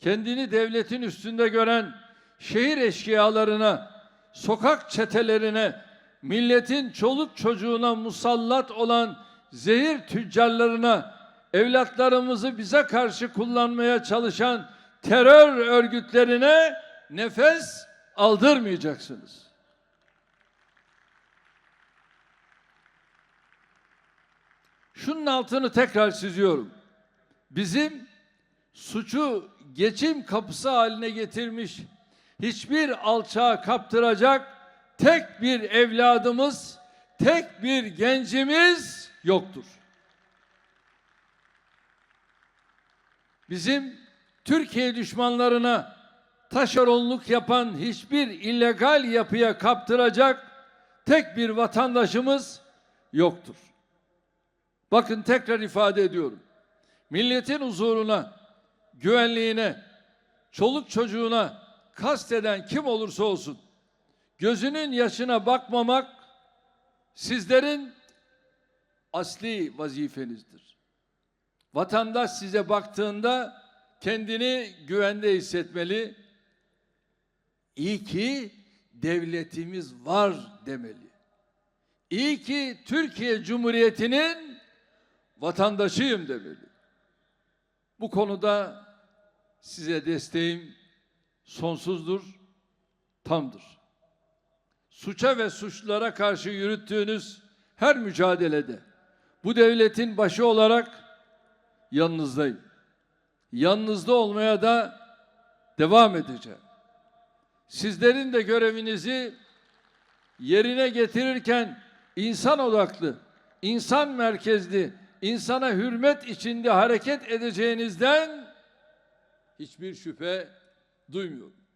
kendini devletin üstünde gören şehir eşkıyalarına, sokak çetelerine, milletin çoluk çocuğuna musallat olan zehir tüccarlarına, evlatlarımızı bize karşı kullanmaya çalışan terör örgütlerine nefes aldırmayacaksınız. Şunun altını tekrar çiziyorum. Bizim suçu geçim kapısı haline getirmiş, hiçbir alçağa kaptıracak tek bir evladımız, tek bir gencimiz yoktur. Bizim Türkiye düşmanlarına taşeronluk yapan hiçbir illegal yapıya kaptıracak tek bir vatandaşımız yoktur. Bakın tekrar ifade ediyorum. Milletin huzuruna, güvenliğine, çoluk çocuğuna kasteden kim olursa olsun gözünün yaşına bakmamak sizlerin asli vazifenizdir. Vatandaş size baktığında kendini güvende hissetmeli. İyi ki devletimiz var demeli. İyi ki Türkiye Cumhuriyeti'nin vatandaşıyım demeli. Bu konuda size desteğim sonsuzdur, tamdır. Suça ve suçlulara karşı yürüttüğünüz her mücadelede bu devletin başı olarak yanınızdayım. Yanınızda olmaya da devam edeceğim. Sizlerin de görevinizi yerine getirirken insan odaklı, insan merkezli, insana hürmet içinde hareket edeceğinizden hiçbir şüphe duymuyorum.